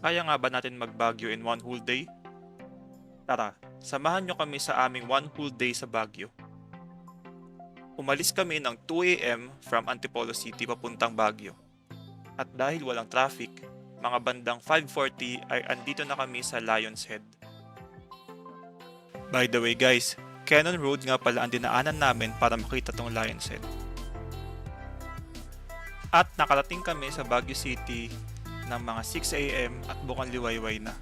Kaya nga ba natin mag-Baguio in one whole day? Tara, samahan nyo kami sa aming one whole day sa Baguio. Umalis kami ng 2 a.m. from Antipolo City papuntang Baguio. At dahil walang traffic, mga bandang 5.40 ay andito na kami sa Lion's Head. By the way guys, Cannon Road nga pala ang dinaanan namin para makita tong Lion's Head. At nakarating kami sa Baguio City ng mga 6 a.m. at bukang liwayway na.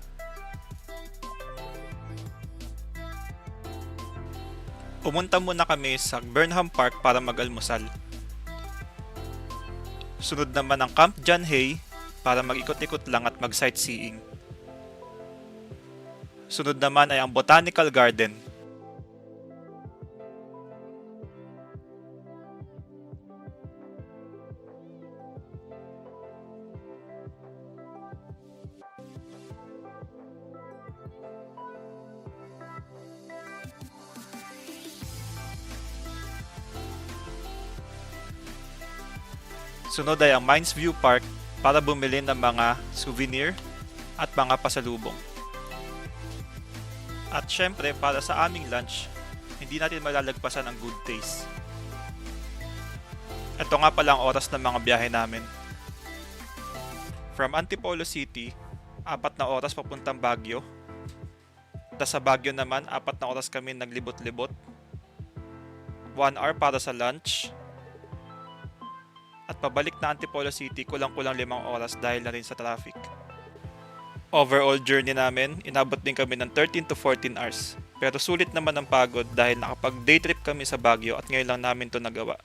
Pumunta muna kami sa Burnham Park para mag-almusal. Sunod naman ang Camp John Hay para mag-ikot-ikot lang at mag-sightseeing. Sunod naman ay ang Botanical Garden. Sunod ay ang Mines View Park para bumili ng mga souvenir at mga pasalubong. At syempre para sa aming lunch, hindi natin malalagpasan ang good taste. Ito nga pala ang oras ng mga biyahe namin. From Antipolo City, apat na oras papuntang Baguio. Tapos sa Baguio naman, apat na oras kami naglibot-libot. One hour para sa lunch. At pabalik na Antipolo City, kulang-kulang limang oras dahil na rin sa traffic. Overall journey namin, inabot din kami ng 13 to 14 hours. Pero sulit naman ang pagod dahil nakapag day trip kami sa Baguio at ngayon lang namin to nagawa.